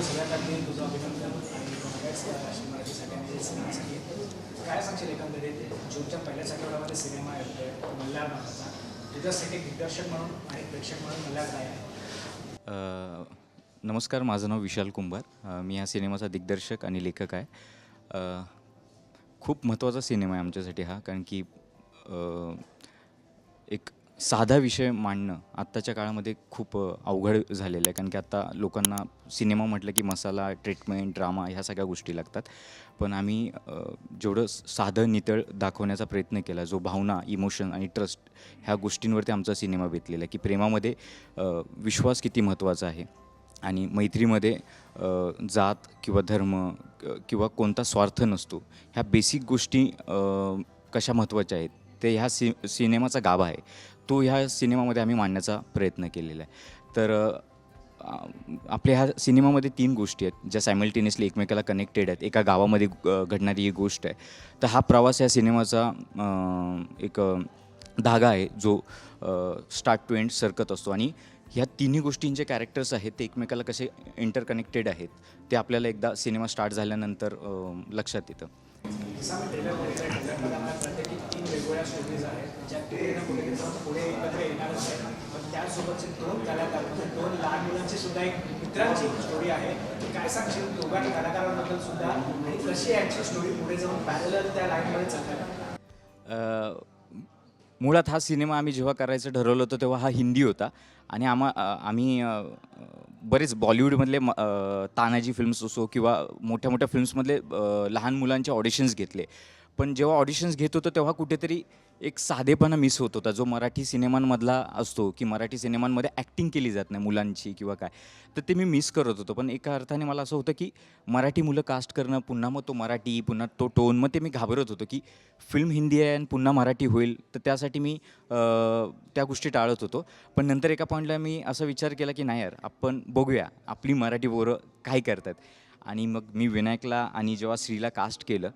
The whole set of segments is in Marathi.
तर सगळ्यात आधी तुझं अभिनंदन आणि बघायच मराठी सगळ्यांनी सिनेमासाठी. काय सांगशील एकंदरीत जूनच्या पहिल्याच आठवड्यामध्ये सिनेमा येतोय मल्हार नावाचा. तुझ्यासाठी दिग्दर्शक म्हणून आणि प्रेक्षक म्हणून मल्हार काय आहे? नमस्कार माझं नाव विशाल कुंभार. मी ह्या सिनेमाचा दिग्दर्शक आणि लेखक आहे. खूप महत्त्वाचा सिनेमा आहे आमच्यासाठी हा कारण की एक साधा विषय मांडणं आत्ताच्या काळामध्ये खूप अवघड झालेलं आहे. कारण की आत्ता लोकांना सिनेमा म्हटलं की मसाला ट्रीटमेंट ड्रामा ह्या सगळ्या गोष्टी लागतात. पण आम्ही जेवढं साधं नितळ दाखवण्याचा प्रयत्न केला जो भावना इमोशन आणि ट्रस्ट ह्या गोष्टींवरती आमचा सिनेमा बेतलेला आहे की प्रेमामध्ये विश्वास किती महत्त्वाचा आहे. आणि मैत्रीमध्ये जात किंवा धर्म किंवा कोणता स्वार्थ नसतो ह्या बेसिक गोष्टी कशा महत्त्वाच्या आहेत ते ह्या सि सिनेमाचा गाभा आहे. तो ह्या सिनेमामध्ये आम्ही मांडण्याचा प्रयत्न केलेला आहे. तर आपल्या ह्या सिनेमामध्ये तीन गोष्टी आहेत ज्या सायमल्टेनियसली एकमेकाला कनेक्टेड आहेत. एका गावामध्ये घडणारी ही गोष्ट आहे. तर हा प्रवास या सिनेमाचा एक धागा आहे जो स्टार्ट टू एंड सरकत असतो. आणि ह्या तिन्ही गोष्टींचे कॅरेक्टर्स आहेत ते एकमेकाला कसे इंटरकनेक्टेड आहेत ते आपल्याला एकदा सिनेमा स्टार्ट झाल्यानंतर लक्षात येतं. जसं आम्ही आहे ज्या कुठे ना कुठे पुढे एकत्र येणारच आहे पण त्यासोबतचे दोन कलाकार म्हणजे दोन लहान मुलांची सुद्धा एक मित्रांची स्टोरी आहे. ती काय सांगशील? दोघां कलाकारांबद्दल सुद्धा आणि कशी यांची स्टोरी पुढे जाऊन पॅरल त्या लाईनमध्ये चालतात? मुळात हा सिनेमा आम्ही जेव्हा करायचं ठरवलं होतं तेव्हा हा हिंदी होता. आणि आम्हा आम्ही बरेच बॉलिवूडमधले म- तानाजी फिल्म्स असो किंवा मोठ्या मोठ्या फिल्म्समधले लहान मुलांचे ऑडिशन्स घेतले. पण जेव्हा ऑडिशन्स घेत होतो तेव्हा कुठेतरी एक साधेपणा मिस होत होता. जो मराठी सिनेमांमधला असतो की मराठी सिनेमांमध्ये ॲक्टिंग केली जात नाही मुलांची किंवा काय तर ते मी मिस करत होतो. पण एका अर्थाने मला असं होतं की मराठी मुलं कास्ट करणं पुन्हा मग तो मराठी पुन्हा तो टोन मग ते मी घाबरत होतो की फिल्म हिंदी आहे आणि पुन्हा मराठी होईल तर त्यासाठी मी त्या गोष्टी टाळत होतो. पण नंतर एका पॉईंटला मी असा विचार केला की नाही यार आपण बघूया आपली मराठी बोरं काय करतात. आणि मग मी विनायकला आणि जेव्हा श्रीला कास्ट केलं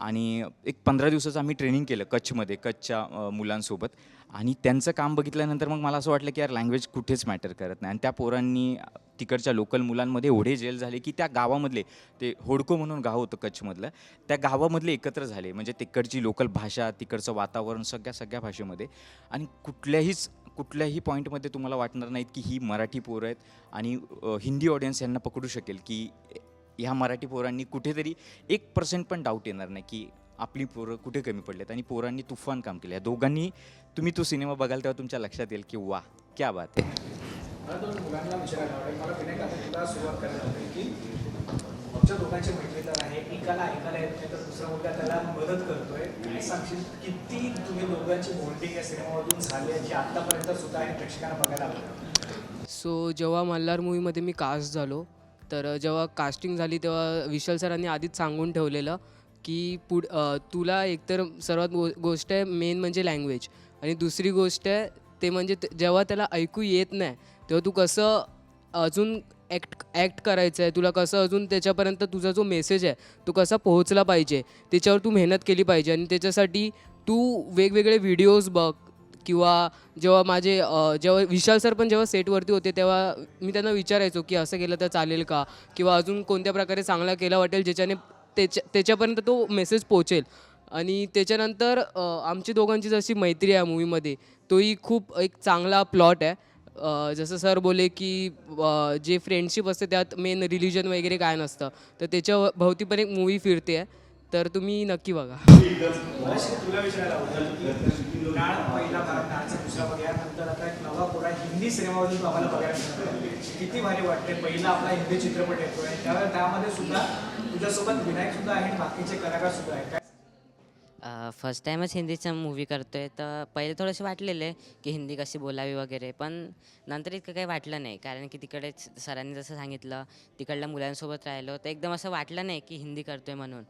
आणि एक पंधरा दिवसाचं आम्ही ट्रेनिंग केलं कच्छमध्ये कच्छच्या मुलांसोबत. आणि त्यांचं काम बघितल्यानंतर मग मला असं वाटलं की यार लँग्वेज कुठेच मॅटर करत नाही. आणि त्या पोरांनी तिकडच्या लोकल मुलांमध्ये एवढे जेल झाले की त्या गावामधले ते होडको म्हणून गाव होतं कच्छमधलं त्या गावामधले एकत्र झाले. म्हणजे तिकडची लोकल भाषा तिकडचं वातावरण सगळ्या सगळ्या भाषेमध्ये. आणि कुठल्याहीच कुठल्याही पॉईंटमध्ये तुम्हाला वाटणार नाहीत की ही मराठी पोरं आहेत. आणि हिंदी ऑडियन्स यांना पकडू शकेल की ह्या मराठी पोरांनी कुठेतरी एक पर्सेंट पण डाऊट येणार नाही की आपली पोरं कुठे कमी पडलेत. आणि पोरांनी तुफान काम केलं या दोघांनी तुम्ही तो सिनेमा बघाल तेव्हा तुमच्या लक्षात येईल की वा क्या बात आहे. सो जेव्हा मल्हार मूवीमध्ये मी कास्ट झालो तर जेव्हा कास्टिंग झाली तेव्हा विशाल सरांनी आधीच सांगून ठेवलेलं की पुढ तुला एकतर सर्वात गो गोष्ट आहे मेन म्हणजे लँग्वेज आणि दुसरी गोष्ट आहे ते म्हणजे ते- जेव्हा त्याला ऐकू येत नाही तेव्हा तू कसं अजून ॲक्ट ॲक्ट करायचं आहे तुला कसं अजून त्याच्यापर्यंत तुझा जो मेसेज आहे तो कसा पोहोचला पाहिजे त्याच्यावर तू मेहनत केली पाहिजे आणि त्याच्यासाठी तू वेगवेगळे व्हिडिओज बघ किंवा जेव्हा माझे जेव्हा विशाल सर पण जेव्हा सेटवरती होते तेव्हा मी त्यांना विचारायचो की असं केलं तर चालेल का? किंवा अजून कोणत्या प्रकारे चांगला केला वाटेल ज्याच्याने त्याच्या त्याच्यापर्यंत तो मेसेज पोचेल आणि त्याच्यानंतर आमची दोघांची जशी मैत्री आहे मूवीमध्ये तोही खूप एक चांगला प्लॉट आहे. जसं सर बोले की जे फ्रेंडशिप असते त्यात मेन रिलिजन वगैरे काय नसतं. तर त्याच्या भोवती पण एक मूवी फिरते आहे तर तुम्ही नक्की बघा. मला नाळ पहिला भाग नाळचा दुसरा भाग नंतर आता एक नवा पुरा हिंदी सिनेमामधून आम्हाला बघायला मिळतो किती भारी वाटते पहिला आपला हिंदी चित्रपट येतो आणि त्यावेळेला त्यामध्ये सुद्धा तुझ्यासोबत विनायक सुद्धा आहे आणि बाकीचे कलाकार सुद्धा आहेत. फर्स्ट टाईमच हिंदीचा मूवी करतोय. तर पहिले थोडंसे वाटलेले की हिंदी कशी बोलावी वगैरे. पण नंतर इतकं काही वाटलं नाही. कारण की तिकडे सरांनी जसं सांगितलं तिकडल्या मुलांसोबत राहिलो. तर एकदम असं वाटलं नाही की हिंदी करतोय म्हणून.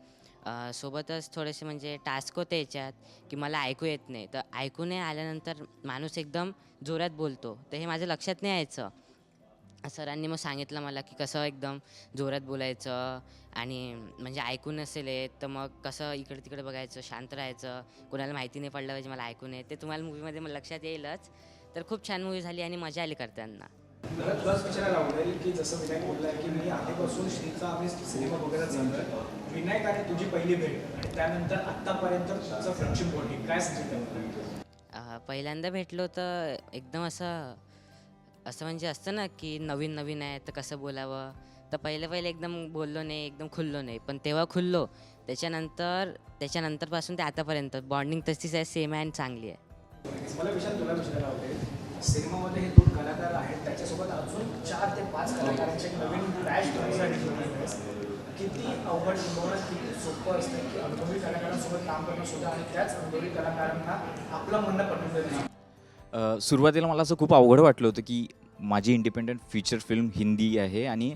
अ, सोबतच थोडेसे म्हणजे टास्क होते याच्यात की मला ऐकू येत नाही. तर ऐकू नाही आल्यानंतर माणूस एकदम जोरात बोलतो. तर हे माझ्या लक्षात नाही यायचं. सरांनी मग सांगितलं मला की कसं एकदम जोरात बोलायचं आणि म्हणजे ऐकून नसेल येत तर मग कसं इकडे तिकडे बघायचं शांत राहायचं कोणाला माहिती नाही पडलं पाहिजे मला ऐकून येत. ते तुम्हाला मूवीमध्ये मग लक्षात येईलच. तर खूप छान मूवी झाली आणि मजा आली करताना. मला तुलाच विचारायला आवडेल की जसं विनायक बोललाय की मी आधीपासून श्रीचा आम्ही सिनेमा बघायला चाललोय विनायक आणि तुझी पहिली भेट आणि त्यानंतर आतापर्यंत तुझं फ्रेंडशिप बॉन्डिंग काय सांगितलं? अ, पहिल्यांदा भेटलो तर एकदम असं असं म्हणजे असतं ना की नवीन नवीन आहे तर कसं बोलावं? तर पहिले पहिले एकदम बोललो नाही एकदम खुललो नाही. पण तेव्हा खुललो. त्याच्यानंतर त्याच्यानंतरपासून ते आतापर्यंत बॉन्डिंग तशीच आहे सेम आहे आणि चांगली आहे. मला विचार तुला विचारायला आवडेल. सिनेमामध्ये हे दोन कलाकार आहेत त्याच्यासोबत अजून चार ते पाच कलाकारांचे नवीन आलीस. किती अवघड किंवा किती सोपं असतं की अनुभवी कलाकारांसोबत काम करणं सुद्धा आणि त्याच अनुभवी कलाकारांना आपलं म्हणणं पटवून देणं? सुरुवातीला मला असं खूप अवघड वाटलं होतं की माझी इंडिपेंडंट फीचर फिल्म हिंदी आहे आणि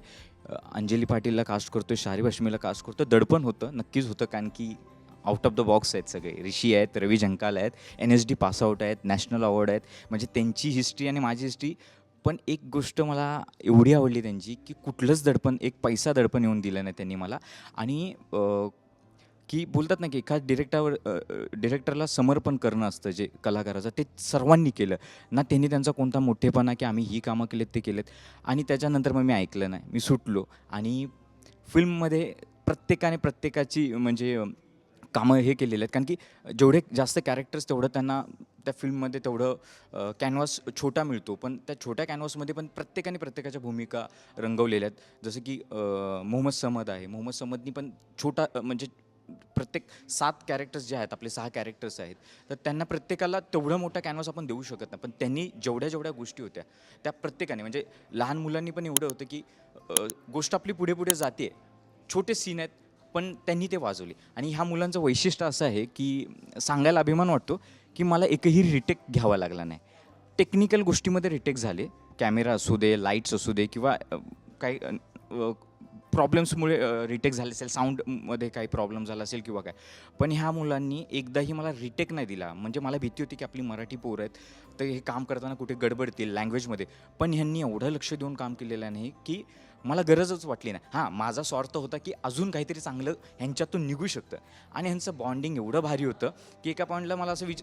अंजली पाटीलला कास्ट करतोय शारी भाषमीला कास्ट करतोय दडपण होतं नक्कीच होतं कारण की आउट ऑफ द बॉक्स आहेत सगळे. ऋषी आहेत रवी झंकाल आहेत एन एस डी पासआउट आहेत नॅशनल अवॉर्ड आहेत. म्हणजे त्यांची हिस्ट्री आणि माझी हिस्ट्री पण एक गोष्ट मला एवढी आवडली त्यांची की कुठलंच दडपण एक पैसा दडपण येऊन दिलं नाही त्यांनी मला. आणि की बोलतात ना की एका डिरेक्टरवर डिरेक्टरला समर्पण करणं असतं जे कलाकाराचं ते सर्वांनी केलं. ना त्यांनी त्यांचा कोणता मोठेपणा की आम्ही ही कामं केलेत ते केलेत. आणि त्याच्यानंतर मग मी ऐकलं नाही मी सुटलो. आणि फिल्ममध्ये प्रत्येकाने प्रत्येकाची म्हणजे कामं हे केलेली आहेत. कारण की जेवढे जास्त कॅरेक्टर्स तेवढं त्यांना त्या फिल्ममध्ये तेवढं कॅनव्हास छोटा मिळतो. पण त्या छोट्या कॅनव्हासमध्ये पण प्रत्येकाने प्रत्येकाच्या भूमिका रंगवलेल्या आहेत. जसं की मोहम्मद समद आहे. मोहम्मद समदनी पण छोटा म्हणजे प्रत्येक सात कॅरेक्टर्स जे आहेत आपले सहा कॅरेक्टर्स आहेत तर त्यांना प्रत्येकाला तेवढं मोठा कॅनव्हास आपण देऊ शकत नाही. पण त्यांनी जेवढ्या जेवढ्या गोष्टी होत्या त्या प्रत्येकाने म्हणजे लहान मुलांनी पण एवढं होतं की गोष्ट आपली पुढे पुढे जाते. छोटे सीन आहेत पण त्यांनी ते वाजवले. आणि ह्या मुलांचं वैशिष्ट्य असं आहे की सांगायला अभिमान वाटतो की मला एकही रिटेक घ्यावा लागला नाही. टेक्निकल गोष्टीमध्ये रिटेक झाले. कॅमेरा असू दे लाईट्स असू दे किंवा काही प्रॉब्लेम्समुळे रिटेक झाले असेल साऊंडमध्ये काही प्रॉब्लेम झाला असेल किंवा काय. पण ह्या मुलांनी एकदाही मला रिटेक नाही दिला. म्हणजे मला भीती होती की आपली मराठी पोरं आहेत तर हे काम करताना कुठे गडबडतील लँग्वेजमध्ये पण ह्यांनी एवढं लक्ष देऊन काम केलेलं नाही की मला गरजच वाटली नाही. हां माझा स्वार्थ होता की अजून काहीतरी चांगलं ह्यांच्यातून निघू शकतं. आणि ह्यांचं बॉन्डिंग एवढं भारी होतं की एका पॉईंटला मला असं विच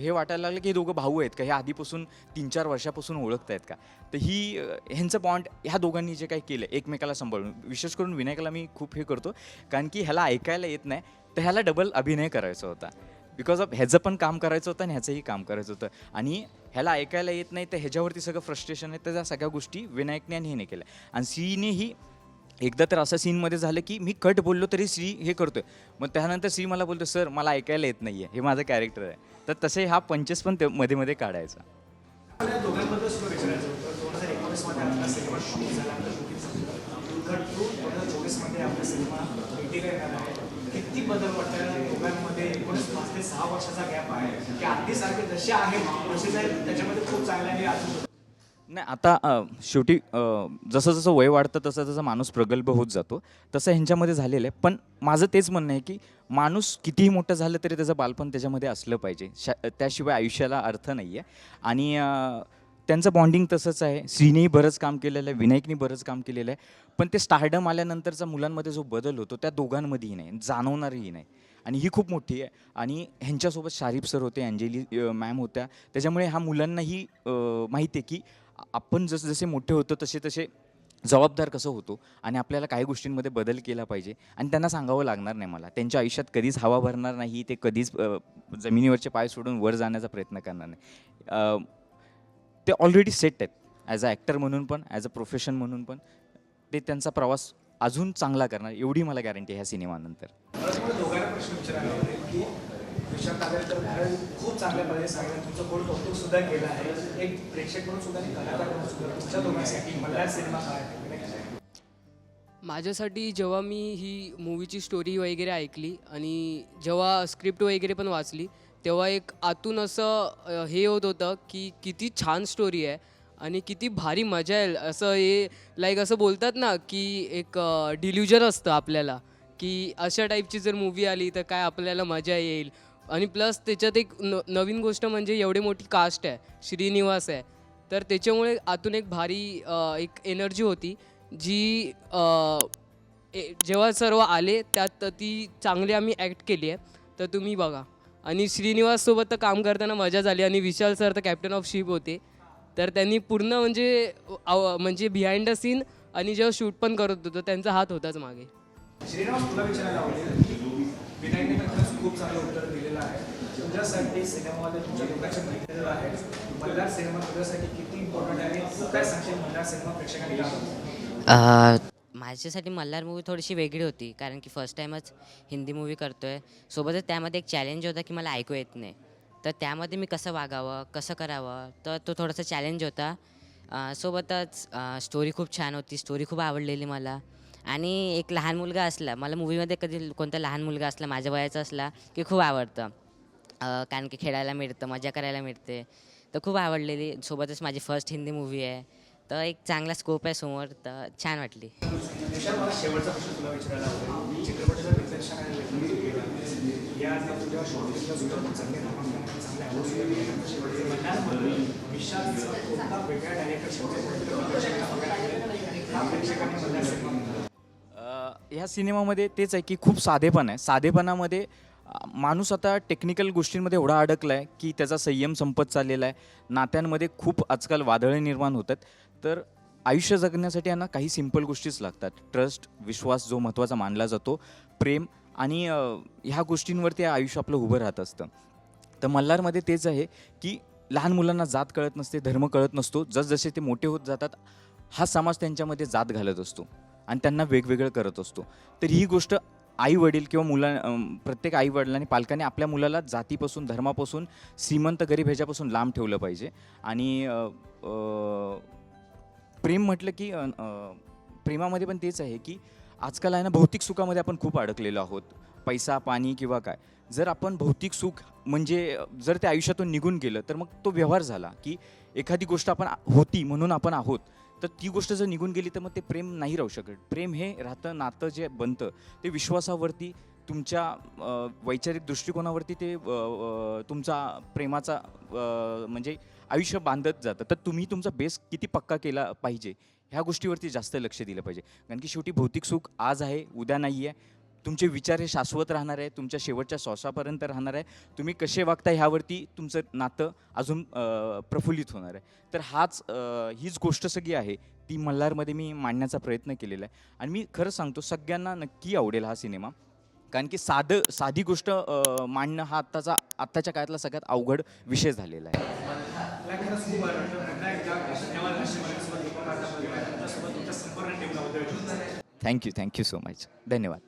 हे वाटायला लागलं की हे दोघं भाऊ आहेत का? हे आधीपासून तीन चार वर्षापासून ओळखत आहेत का? तर ही ह्यांचं बॉन्ड ह्या दोघांनी जे काही केलं एकमेकाला सांभाळून. विशेष करून विनायकाला मी खूप हे करतो. कारण की ह्याला ऐकायला येत नाही तर ह्याला डबल अभिनय करायचा होता. बिकॉज ऑफ ह्याचं पण काम करायचं होतं आणि ह्याचंही काम करायचं होतं. आणि ह्याला ऐकायला येत नाही तर ह्याच्यावरती सगळं फ्रस्ट्रेशन आहे तर त्या सगळ्या गोष्टी विनायकने आणि हिने केल्या. आणि सीनेही एकदा तर असं सीनमध्ये झालं की मी कट बोललो तरी श्री हे करतोय. मग त्यानंतर श्री मला बोलतो सर मला ऐकायला येत नाही आहे हे माझं कॅरेक्टर आहे. तर तसे हा पंचेस पण ते मध्ये मध्ये काढायचा. किती बदल दोघांमध्ये एकोणीस पाच ते सहा वर्षाचा गॅप आहे. की आधी सारखे जसे आहे तसेच आहे त्याच्यामध्ये खूप चांगले आणि अजून नाही आता शेवटी जसं जसं वय वाढतं तसं तसं माणूस प्रगल्भ होत जातो. तसं ह्यांच्यामध्ये झालेलं आहे. पण माझं तेच म्हणणं आहे की माणूस कितीही मोठं झालं तरी त्याचं बालपण त्याच्यामध्ये असलं पाहिजे. शा त्याशिवाय आयुष्याला अर्थ नाही आहे. आणि त्यांचं बॉन्डिंग तसंच आहे. श्रीनेही बरंच काम केलेलं आहे विनायकनी बरंच काम केलेलं आहे. पण ते स्टार्डम आल्यानंतरचा मुलांमध्ये जो बदल होतो त्या दोघांमध्येही नाही जाणवणारही नाही. आणि ही खूप मोठी आहे. आणि ह्यांच्यासोबत शारीफ सर होते अंजली मॅम होत्या. त्याच्यामुळे ह्या मुलांनाही माहिती आहे की आपण जसं जसे मोठे होतो तसे तसे जबाबदार कसं होतो आणि आपल्याला काही गोष्टींमध्ये बदल केला पाहिजे. आणि त्यांना सांगावं लागणार नाही मला. त्यांच्या आयुष्यात कधीच हवा भरणार नाही ते कधीच जमिनीवरचे पाय सोडून वर जाण्याचा प्रयत्न करणार नाही. ते ऑलरेडी सेट आहेत. ॲज अ ॲक्टर म्हणून पण ॲज अ प्रोफेशन म्हणून पण ते त्यांचा प्रवास अजून चांगला करणार एवढी मला गॅरंटी आहे ह्या सिनेमानंतर. मला तुम्हाला दोघांना प्रश्न विचारायला आवडेल की विशाल कागलकर मॅडम खूप चांगल्या पद्धतीने सांगितलं तुमचं गोड कौतुक सुद्धा केलं आहे? एक प्रेक्षक म्हणून सुद्धा आणि कलाकार म्हणून सुद्धा. तुमच्या दोघांसाठी मल्हार सिनेमा काय आहे? माझ्यासाठी जेव्हा मी ही मूवीची स्टोरी वगैरे ऐकली आणि जेव्हा स्क्रिप्ट वगैरे पण वाचली तेव्हा एक आतून असं हे होत होतं की किती छान स्टोरी आहे. आणि किती भारी मजा येईल असं हे लाईक असं बोलतात ना की एक डिल्युजन असतं आपल्याला की अशा टाईपची जर मूवी आली तर काय आपल्याला मजा येईल. आणि प्लस त्याच्यात एक न नवीन गोष्ट म्हणजे एवढी मोठी कास्ट आहे श्रीनिवास आहे. तर त्याच्यामुळे आतून एक भारी एक एनर्जी होती जी ए- जेव्हा सर्व आले त्यात ती चांगली आम्ही ॲक्ट केली आहे. तर तुम्ही बघा. आणि श्रीनिवाससोबत तर काम करताना मजा झाली आणि विशाल सर तर कॅप्टन ऑफ शिप होते. तर त्यांनी पूर्ण म्हणजे अव- म्हणजे बिहाइंड द सीन आणि जेव्हा शूट पण करत होतो त्यांचा हात होताच मागे. श्रीनिवास तुला विचारायला आवडेल की विनायकने तर खरंच खूप चांगलं उत्तर दिलेलं आहे. तुझ्यासाठी सिनेमामध्ये तुमच्या लोकांचे आहे मल्हार सिनेमा तुझ्यासाठी किती इम्पॉर्टंट आहे? तू काय सांगशील मल्हार सिनेमा प्रेक्षकांनी का बघावा? अ, माझ्यासाठी मल्हार मूवी थोडीशी वेगळी होती कारण की फर्स्ट टाईमच हिंदी मूवी करतो आहे सोबतच त्यामध्ये एक चॅलेंज होता की मला ऐकू येत नाही. तर त्यामध्ये मी कसं वागावं कसं करावं तर तो थोडासा चॅलेंज होता. सोबतच स्टोरी खूप छान होती स्टोरी खूप आवडलेली मला. आणि एक लहान मुलगा असला मला मूवीमध्ये कधी कोणता लहान मुलगा असला माझ्या वयाचा असला की खूप आवडतं. कारण की खेळायला मिळतं मजा करायला मिळते. तर खूप आवडलेली सोबतच माझी फर्स्ट हिंदी मूवी आहे. तर एक चांगला स्कोप आहे समोर तर छान वाटली. ह्या सिनेमामध्ये तेच आहे की खूप साधेपण आहे. साधेपणामध्ये माणूस आता टेक्निकल गोष्टींमध्ये एवढा अडकला आहे की त्याचा संयम संपत चाललेला आहे. नात्यांमध्ये खूप आजकाल वादळे निर्माण होतात तर आयुष्य जगण्यासाठी यांना काही सिंपल गोष्टीच लागतात. ट्रस्ट विश्वास जो महत्त्वाचा मानला जातो प्रेम आणि ह्या गोष्टींवरती आयुष्य आपलं उभं राहत असतं. तर मल्हारमध्ये तेच आहे की लहान मुलांना जात कळत नसते धर्म कळत नसतो. जसजसे ते मोठे होत जातात हा समाज त्यांच्यामध्ये जात घालत असतो आणि त्यांना वेगवेगळं करत असतो. तर ही गोष्ट आई वडील किंवा मुला प्रत्येक आई वडिलांनी पालकांनी आपल्या मुलाला जातीपासून धर्मापासून श्रीमंत गरीब ह्याच्यापासून लांब ठेवलं पाहिजे. आणि प्रेम म्हटलं की प्रेमामध्ये पण तेच आहे की आजकाल आहे ना भौतिक सुखामध्ये आपण खूप अडकलेलो आहोत. पैसा पाणी किंवा काय. जर आपण भौतिक सुख म्हणजे जर ते आयुष्यातून निघून गेलं तर मग तो व्यवहार झाला की एखादी गोष्ट आपण होती म्हणून आपण आहोत. तर ती गोष्ट जर निघून गेली तर मग ते प्रेम नाही राहू शकत. प्रेम हे राहतं नातं जे बनतं ते विश्वासावरती तुमच्या वैचारिक दृष्टिकोनावरती ते तुमचा प्रेमाचा म्हणजे आयुष्य बांधत जातं. तर तुम्ही तुमचा बेस किती पक्का केला पाहिजे ह्या गोष्टीवरती जास्त लक्ष दिलं पाहिजे. कारण की शेवटी भौतिक सुख आज आहे उद्या नाही आहे तुमचे विचार हे शाश्वत राहणार आहे तुमच्या शेवटच्या श्वासापर्यंत राहणार आहे. तुम्ही कसे वागता ह्यावरती तुमचं नातं अजून प्रफुल्लित होणार आहे. तर हाच हीच गोष्ट सगळी आहे ती मल्हारमध्ये मी मांडण्याचा प्रयत्न केलेला आहे. आणि मी खरं सांगतो सगळ्यांना नक्की आवडेल हा सिनेमा. कारण की साधं साधी गोष्ट मांडणं हा आत्ताचा आत्ताच्या काळातला सगळ्यात अवघड विषय झालेला आहे. थँक्यू थँक्यू सो मच धन्यवाद